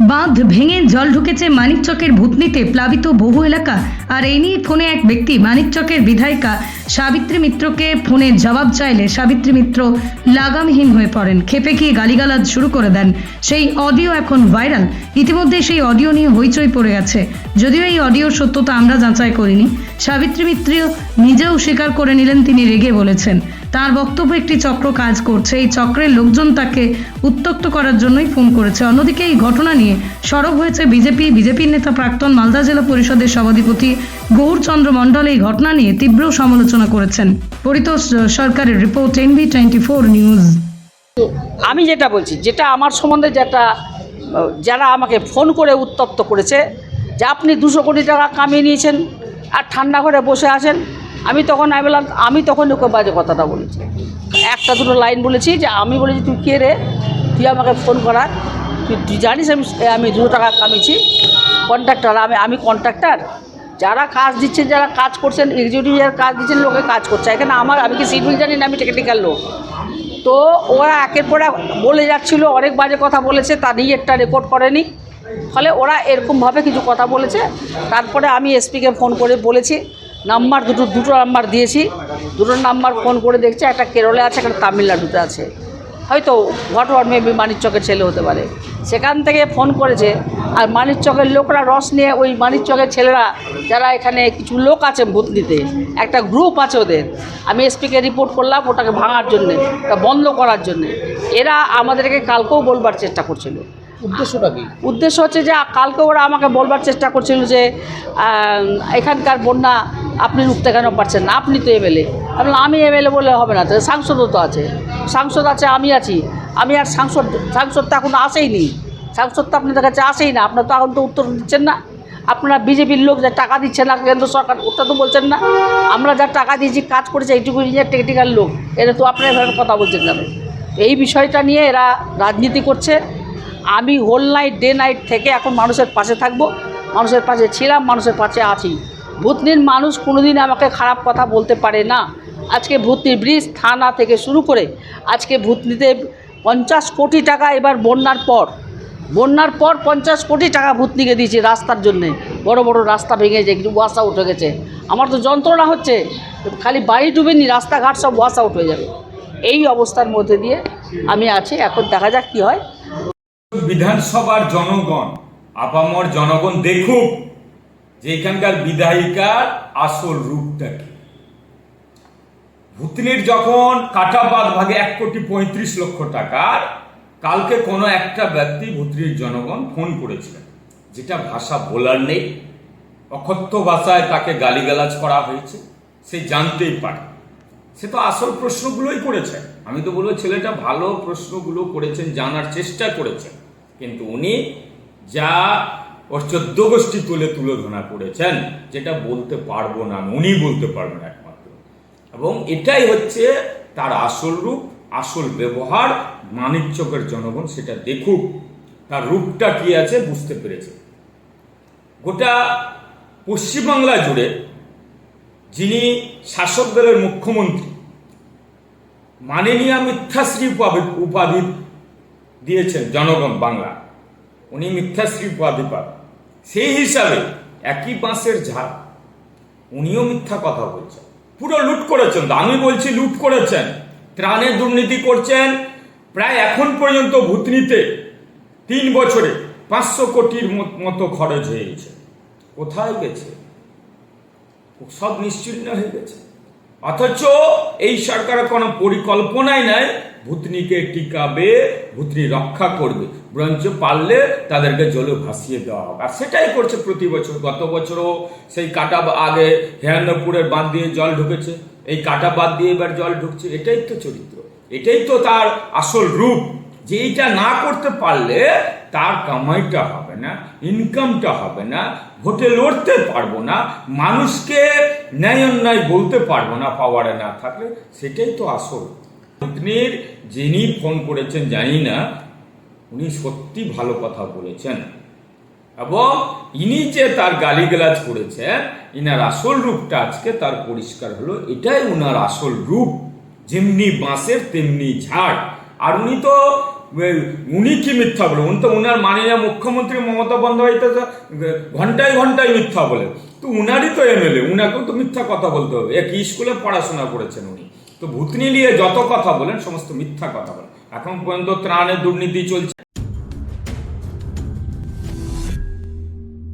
বাঁধ ভেঙে জল ঢুকেছে মানিকচকের ভূতনিতে প্লাবিত বহু এলাকা। আর এই নিয়ে ফোনে এক ব্যক্তি, মানিকচকের বিধায়িকা সাবিত্রী মিত্রকে ফোনে জবাব চাইলে সাবিত্রী মিত্র লাগামহীন হয়ে পড়েন। খেপে গিয়ে গালিগালাজ শুরু করে দেন। সেই অডিও এখন ভাইরাল। ইতিমধ্যে সেই অডিও নিয়ে হইচই পড়ে গেছে যদিও এই অডিওর সত্যতা আমরা যাচাই করিনি। সাবিত্রী মিত্র নিজেও স্বীকার করে নিলেন তিনি রেগে বলেছেন। তার বক্তব্য একটি চক্র কাজ করছে। এই চক্রের লোকজন তাকে উত্তক্ত করার জন্যই ফোন করেছে। অন্যদিকে এই ঘটনা নিয়ে সরব হয়েছে বিজেপি। বিজেপির নেতা প্রাক্তন মালদা জেলা পরিষদের সভাধিপতি গৌরচন্দ্র মণ্ডল এই ঘটনা নিয়ে তীব্র সমালোচনা করেছেন। পরিতোষ সরকারের report, NV twenty four news. আমি যেটা বলছি, যেটা আমার সম্বন্ধে যেটা যারা আমাকে ফোন করে উত্তপ্ত করেছে, যে আপনি দুশো কোটি টাকা কামিয়ে নিয়েছেন, আর ঠান্ডা ঘরে বসে আছেন আমি তখন আমি বললাম, আমি তখন ওকে বাজে কথাটা বলেছি। একটা দুটো লাইন বলেছি যে, আমি বলেছি, তুই কে রে? তুই আমাকে ফোন করার। তুই জানিস আমি আমি দুশো টাকা কামিয়েছি। কন্ট্রাক্টর আমি আমি কন্ট্রাক্টার যারা কাজ দিচ্ছেন, যারা কাজ করছেন এক্সিকিউটিভ যারা কাজ দিচ্ছেন, লোকে কাজ করছে। এখানে আমার, আমি কি সিভিল জানি না, আমি টেকনিক্যাল লোক। তো ওরা একের পর বলে যাচ্ছিল, অনেক বাজে কথা বলেছে তা নিয়ে একটা রেকর্ড করেনি। ফলে ওরা এরকমভাবে কিছু কথা বলেছে। তারপরে আমি এসপিকে ফোন করে বলেছি নাম্বার দুটো দুটো নাম্বার দিয়েছি। দুটো নাম্বার ফোন করে দেখছে একটা কেরলে আছে একটা তামিলনাড়ুতে আছে। হয়তো হোয়াট হোয়াট মেবি মানিকচকের ছেলে হতে পারে। সেখান থেকে ফোন করেছে আর মানিকচকের লোকরা রস নিয়ে ওই মানিকচকের ছেলেরা যারা এখানে কিছু লোক আছে ভূতনিতে একটা গ্রুপ আছে ওদের। আমি এসপিকে রিপোর্ট করলাম ওটাকে ভাঙার জন্যে বন্ধ করার জন্যে। এরা আমাদেরকে কালকেও বলবার চেষ্টা করছিল। উদ্দেশ্যটা কি? উদ্দেশ্য হচ্ছে যে কালকে ওরা আমাকে বলবার চেষ্টা করছিল যে এখানকার বন্যা আপনি রুখতে কেন পারছেন না? আপনি তো এমএলএ আমি আমি এমএলএ বলে হবে না। সাংসদও তো আছে। সাংসদ আছে, আমি আছি। আমি আর সাংসদ সাংসদ তো এখন আসেইনি। সাংসদ তো আপনাদের কাছে আসেই না। আপনার তো এখন তো উত্তর দিচ্ছেন না। আপনারা বিজেপির লোক যা টাকা দিচ্ছে না, কেন্দ্র সরকার ওটা তো বলছেন না। আমরা যা টাকা দিয়েছি কাজ করেছি, এইটুকু নিজের টেকনিক্যাল লোক এটা তো আপনারা এভাবে কথা বলছেন কেন? এই বিষয়টা নিয়ে এরা রাজনীতি করছে। আমি হোল নাইট ডে নাইট থেকে এখন মানুষের পাশে থাকব। মানুষের পাশে ছিলাম, মানুষের পাশে আছি। ভূতনির মানুষ কোনোদিন আমাকে খারাপ কথা বলতে পারে না। আজকে ভূতনি ব্রিজ থানা থেকে শুরু করে আজকে ভূতনিতে পঞ্চাশ কোটি টাকা এবার বন্যার পর। বন্যার পর পঞ্চাশ কোটি টাকা ভূতনিকে দিয়েছি রাস্তার জন্যে। বড় বড় রাস্তা ভেঙেছে কিছু ওয়াশ আউট হয়ে গেছে। আমার তো যন্ত্রণা হচ্ছে, খালি বাড়ি ডুবেনি রাস্তাঘাট সব ওয়াশ আউট হয়ে যাবে। এই অবস্থার মধ্যে দিয়ে আমি আছি, এখন দেখা যাক কী হয়। বিধানসভার জনগণ, আপামর জনগণ দেখুক যে এখানকার বিধায়িকার আসল রূপটা কি? ভুতনির যখন কাটাবাদ ভাগে এক কোটি পঁয়ত্রিশ লক্ষ টাকার, কালকে কোনো একটা ব্যক্তি ভুতনির জনগণ ফোন করেছিলেন, যেটা ভাষা বলার নেই। অকথ্য ভাষায় তাকে গালিগালাজ করা হয়েছে, সে জানতেই পারে। সে তো আসল প্রশ্নগুলোই করেছেন। আমি তো বলব, ছেলেটা ভালো প্রশ্নগুলো করেছেন, জানার চেষ্টা করেছেন। কিন্তু উনি যা ওর চোদ্দ গোষ্ঠী তুলে তুলোধনা করেছেন, যেটা বলতে পারব না উনি বলতে পারবেন একমাত্র। এবং এটাই হচ্ছে তার আসল রূপ, আসল ব্যবহার, মানিকচকের জনগণ সেটা দেখুক, তার রূপটা কি আছে বুঝতে পেরেছে। গোটা পশ্চিমবাংলা জুড়ে যিনি শাসক দলের মুখ্যমন্ত্রী, মাননীয় মিথ্যাশ্রী উপাধি- উপাধি দিয়েছেন জনগণ বাংলা। উনি মিথ্যাশ্রী উপাধি পান। সেই হিসাবে একই বাঁশের ঝাড়। উনিও মিথ্যা কথা বলছেন। পুরো লুট করেছেন। আমি বলছি লুট করেছেন। ত্রাণের দুর্নীতি করছেন। প্রায় এখন পর্যন্ত ভূতনিতে তিন বছরে পাঁচশো কোটির মত- খরচ হয়ে গেছে কোথায় গেছে? সব নিশ্চিন্ন হয়ে গেছে। অথচ এই সরকারের কোনো পরিকল্পনাই নাই ভূতনিকে টিকাবে, ভূতনি রক্ষা করবে। বরঞ্চ পারলে তাদেরকে জলে ভাসিয়ে দেওয়া হবে। আর সেটাই করছে প্রতি বছর। গত বছরও সেই কাটা আগে হেরান্নপুরের বাঁধ দিয়ে জল ঢুকেছে। এই কাটা বাদ দিয়ে এবার জল ঢুকছে। এটাই তো চরিত্র। এটাই তো তার আসল রূপ। যে এইটা না করতে পারলে তার কামাইটা হবে না ইনকামটা হবে না, ভোটে লড়তে পারব না, মানুষকে ন্যায় অন্যায় বলতে পারব না পাওয়ারে না থাকলে, সেটাই তো আসল। পত্নীর যিনি ফোন করেছেন, জানি না, উনি সত্যি ভালো কথা বলেছেন। এবং ইনি যে তার গালিগালাজ করেছেন, ইনার আসল রূপটা আজকে তার পরিষ্কার হলো, এটাই উনার আসল রূপ। যেমনি বাঁশের, তেমনি ঝাড়। আর উনি তো উনি কি মিথ্যা বলে? উনি তো উনার মানিয়া মুখ্যমন্ত্রী মমতা বন্দ্যোপাধ্যায় ঘন্টায় ঘন্টায় মিথ্যা বলে। তো উনারই তো এমএলএ উনাকেও তো মিথ্যা কথা বলতে হবে। এক স্কুলে পড়াশোনা করেছেন উনি? তো ভূতনি নিয়ে যত কথা বলেন, সমস্ত মিথ্যা কথা বলেন। এখন পর্যন্ত ত্রাণের দুর্নীতি চলছে।